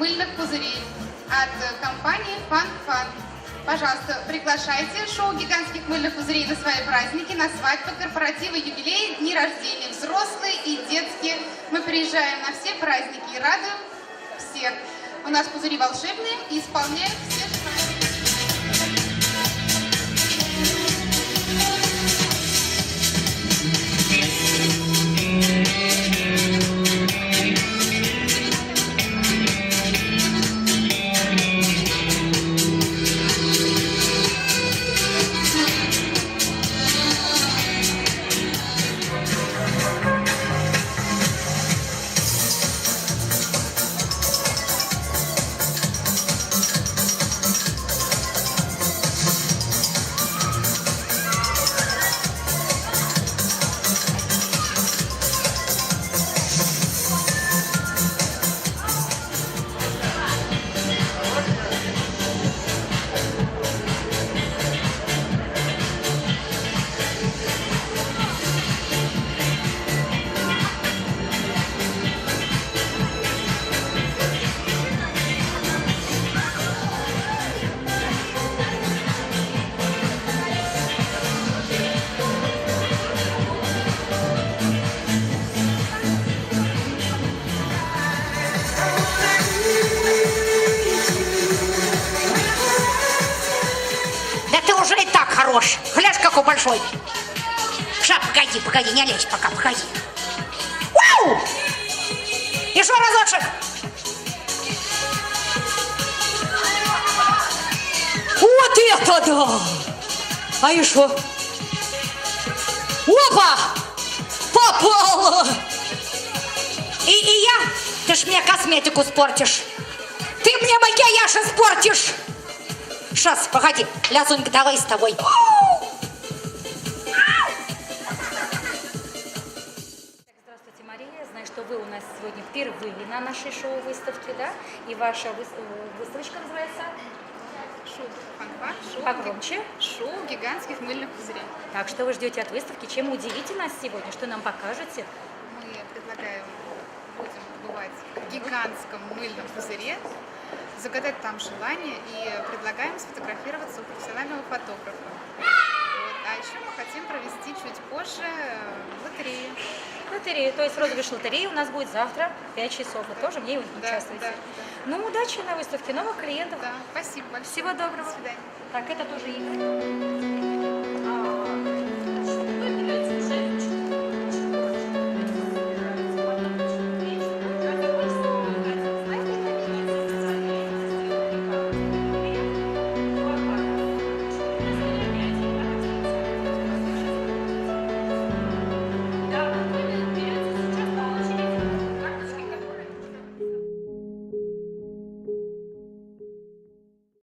мыльных пузырей от компании Fun Fun. Пожалуйста, приглашайте шоу гигантских мыльных пузырей на свои праздники, на свадьбы, корпоративы, юбилеи, дни рождения, взрослые и детские. Мы приезжаем на все праздники и радуем всех. У нас пузыри волшебные и исполняют все хорош. Глянь, какой большой. Ша, погоди, погоди, не лезь пока, погоди. Вау! Еще разочек. Вот это да! А еще? Опа! Попала! И, и я? Ты ж мне косметику спортишь. Ты мне макияж испортишь. Сейчас, погоди, Лязунька, давай с тобой. Здравствуйте, Мария. Знаю, что вы у нас сегодня впервые на нашей шоу-выставке, да? И ваша э, выставочка называется Шоу «Погромче». шоу гигантских мыльных пузырей. Так, что вы ждете от выставки? Чем удивите нас сегодня? Что нам покажете? Мы предлагаем людям побывать в гигантском мыльном пузыре, загадать там желание и предлагаем сфотографироваться у профессионального фотографа. Вот. А еще мы хотим провести чуть позже э, лотерею. Лотерею, то есть розыгрыш лотереи у нас будет завтра в 5 часов. Вы тоже в ней Да, участвуете. да, Ну, удачи на выставке, новых клиентов. Да, спасибо большое. Всего доброго. До свидания. Так, это тоже их.